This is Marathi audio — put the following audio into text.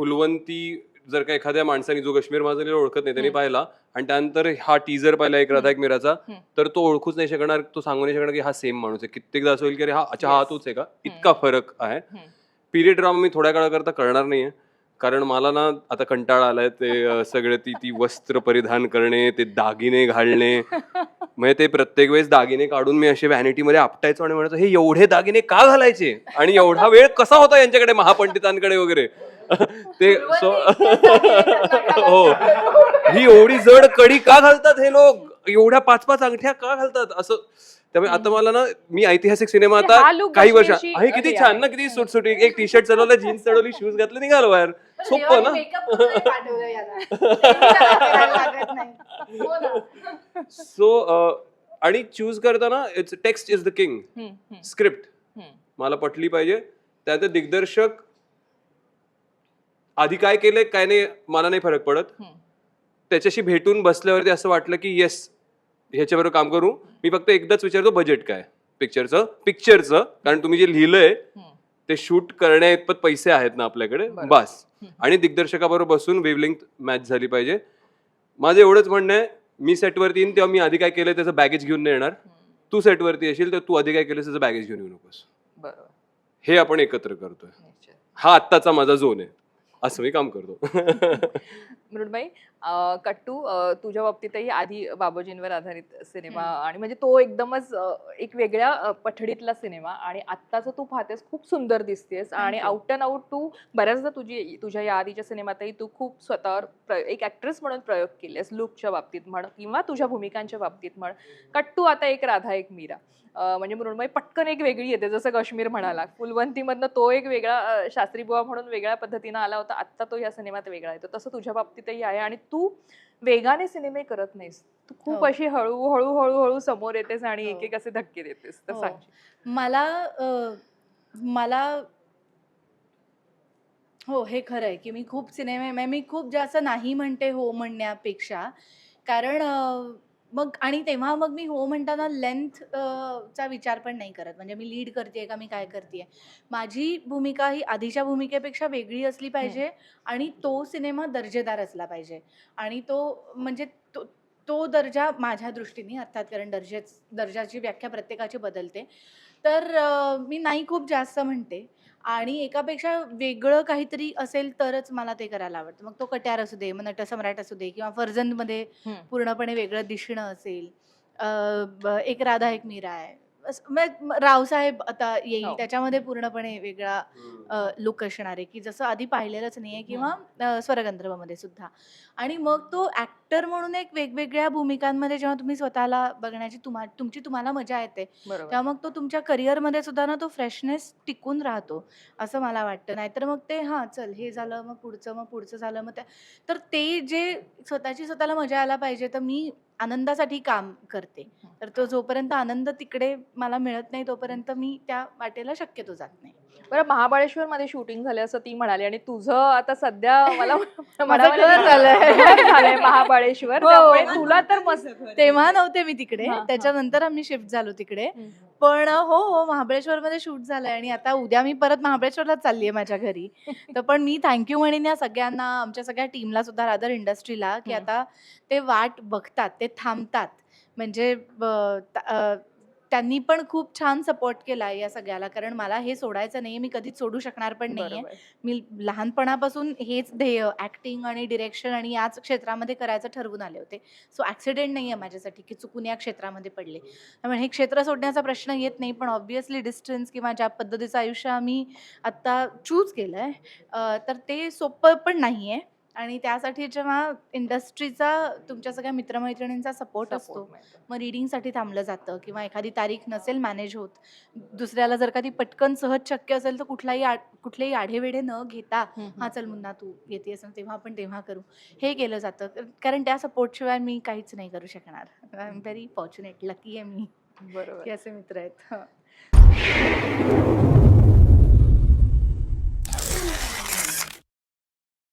फुलवंती जर का एखाद्या माणसाने जो कश्मीर माझा ओळखत नाही त्यांनी पाहिला आणि त्यानंतर हा टीजर पाहिला एक राधा एक मिराचा. तर तो ओळखूच नाही शकणार तो सांगू नाही शकणार की हा सेम माणूस आहे. कित्येकदा असं होईल की अरे हा अच्छा हा तोच आहे का? इतका फरक आहे. पिरियड ड्रामा मी थोड्या काळाकरता करणार नाहीये. कारण मला ना आता कंटाळा आलाय ते सगळे ती ती वस्त्र परिधान करणे ते दागिने घालणे. म्हणजे ते प्रत्येक वेळेस दागिने काढून मी असे व्हॅनिटी मध्ये आपटायचो आणि म्हणायचो हे एवढे दागिने का घालायचे? आणि एवढा वेळ कसा होता यांच्याकडे महापंडितांकडे वगैरे? ते सो हो. ही एवढी जड कडी का घालतात हे लोक? एवढ्या पाच पाच अंगठ्या का घालतात? असं. त्यामुळे आता मला ना मी ऐतिहासिक सिनेमा आता काही वर्ष आहे किती छान. ना किती सुटसुटी एक टी शर्ट चढवलं जीन्स चढवली शूज घातले निघालो बाहेर. सोपं ना नाही हो ना. सो आणि चूज करताना it's text is the king script. मला पटली पाहिजे त्यात दिग्दर्शक आधी काय केलंय काय नाही मला नाही फरक पडत. त्याच्याशी भेटून बसल्यावरती असं वाटलं की येस ह्याच्याबरोबर काम करू मी फक्त एकदाच विचारतो बजेट काय पिक्चरचं पिक्चरचं कारण तुम्ही जे लिहिलंय. ते शूट करण्या इतपत पैसे आहेत ना आपल्याकडे. बस. आणि दिग्दर्शकाबरोबर बसून वेवलिंग मॅच झाली पाहिजे. माझं एवढंच म्हणणं आहे मी सेटवरती येईन तेव्हा मी आधी काय केलं त्याचं बॅगेज घेऊन नाही येणार. तू सेटवरती येशील तर तू आधी काय केलं त्याचं बॅगेज घेऊन येऊ नकोस. बरोबर. हे आपण एकत्र करतोय. हा आत्ताचा माझा झोन आहे. असं मी काम करतो. अं, कट्टू अं, तुझ्या बाबतीतही आधी बाबाजींवर आधारित सिनेमा आणि म्हणजे तो एकदमच अं, एक वेगळ्या अं, पठडीतला सिनेमा आणि आत्ताचं तू पाहतेस खूप सुंदर दिसतेस आणि you. आउट अँड आउट तू बऱ्याचदा तुझी तुझ्या या आधीच्या सिनेमातही तू खूप स्वतःवर प्र- एक ऍक्ट्रेस म्हणून प्रयोग केलेस लुकच्या बाबतीत म्हण किंवा तुझ्या भूमिकांच्या बाबतीत म्हण. कट्टू आता एक राधा एक मीरा. अं, म्हणजे मृण्मयी पटकन एक वेगळी येते जसं काश्मीर म्हणाला. फुलवंतीमधनं तो एक वेगळा अं, शास्त्री बुवा म्हणून वेगळ्या पद्धतीनं आला होता आत्ता तो या सिनेमात वेगळा येतो तसं तुझ्या बाबतीतही आहे आणि तू वेगाने सिनेमे करत नाहीस तू खूप हो. अशी हळू हळू हळू हळू समोर येतेस आणि हो. एक एक असे धक्के देतेस तर हो. सांग मला मला हो हे खरं आहे की मी खूप सिनेमे मी खूप जास्त नाही म्हणते हो म्हणण्यापेक्षा कारण मग आणि तेव्हा मग मी हो म्हणताना लेंथ चा विचार पण नाही करत. म्हणजे मी लीड करते का मी काय करते माझी भूमिका ही आधीच्या भूमिकेपेक्षा वेगळी असली पाहिजे आणि तो सिनेमा दर्जेदार असला पाहिजे. आणि तो म्हणजे तो तो दर्जा माझ्या दृष्टीने अर्थात कारण दर्जेच दर्जाची व्याख्या प्रत्येकाची बदलते. तर मी नाही खूप जास्त म्हणते. आणि एकापेक्षा वेगळं काहीतरी असेल तरच मला ते करायला आवडतं. मग तो कट्यार असू दे मग नटसम्राट असू दे किंवा फर्जंदमध्ये. पूर्णपणे वेगळं दिसणं असेल. अ, ब- एक राधा एक मीरा आहे. अस- रावसाहेब आता येईल हो. त्याच्यामध्ये पूर्णपणे वेगळा लुक असणार आहे की जसं आधी पाहिलेलंच नाही आहे किंवा अ, स्वरगंधर्वमध्ये सुद्धा. आणि मग तो ऍक्टर म्हणून एक वेगवेगळ्या भूमिकांमध्ये जेव्हा तुम्ही स्वतःला बघण्याची तुम्हा तुमची तुम्हाला मजा येते बरोबर. तेव्हा मग तो तुमच्या करिअरमध्ये सुद्धा ना तो फ्रेशनेस टिकून राहतो असं मला वाटतं. नाहीतर मग ते हां चल हे झालं मग पुढचं मग पुढचं झालं मग त्या तर ते जे स्वतःची स्वतःला मजा यायला पाहिजे तर मी आनंदासाठी काम करते तर तो जोपर्यंत आनंद तिकडे मला मिळत नाही तोपर्यंत मी त्या वाटेला शक्यतो जात नाही बरं महाबळेश्वर मध्ये शूटिंग झालं असं ती म्हणाली आणि तुझं आता सध्या मला झालंय. महाबळेश्वर हो. तुला तर मस्त तेव्हा नव्हते मी तिकडे. त्याच्यानंतर आम्ही शिफ्ट झालो तिकडे. पण हो हो महाबळेश्वरमध्ये शूट झालंय आणि आता उद्या मी परत महाबळेश्वरलाच चालली आहे माझ्या घरी तर पण मी थँक्यू म्हणेन या सगळ्यांना आमच्या सगळ्या टीमला सुद्धा रादर इंडस्ट्रीला की. आता ते वाट बघतात ते थांबतात म्हणजे ब- त- अ, त्यांनी पण खूप छान सपोर्ट केला या सगळ्याला. कारण मला हे सोडायचं नाहीये मी कधीच सोडू शकणार पण नाहीये. मी लहानपणापासून हेच ध्येय ऍक्टिंग आणि डिरेक्शन आणि याच क्षेत्रामध्ये करायचं ठरवून आले होते. सो ऍक्सिडेंट नाही आहे माझ्यासाठी की चुकून या क्षेत्रामध्ये पडले. त्यामुळे हे क्षेत्र सोडण्याचा प्रश्न येत नाही पण ऑब्व्हियसली डिस्टन्स किंवा ज्या पद्धतीचं आयुष्य आम्ही आत्ता चूज केलं आहे तर ते सोपं पण नाही आहे आणि त्यासाठी जेव्हा इंडस्ट्रीचा तुमच्या सगळ्या मित्रमैत्रिणींचा सपोर्ट असतो. मग रिडिंगसाठी थांबलं जातं किंवा एखादी तारीख नसेल मॅनेज होत दुसऱ्याला जर का ती पटकन सहज शक्य असेल तर कुठलाही कुठलेही आढेवेढे न घेता. हा चल मुन्ना तू येतेस ना तेव्हा आपण तेव्हा करू हे केलं जातं कारण त्या सपोर्टशिवाय मी काहीच नाही करू शकणार I am very fortunate lucky आहे मी बरोबर असे मित्र आहेत.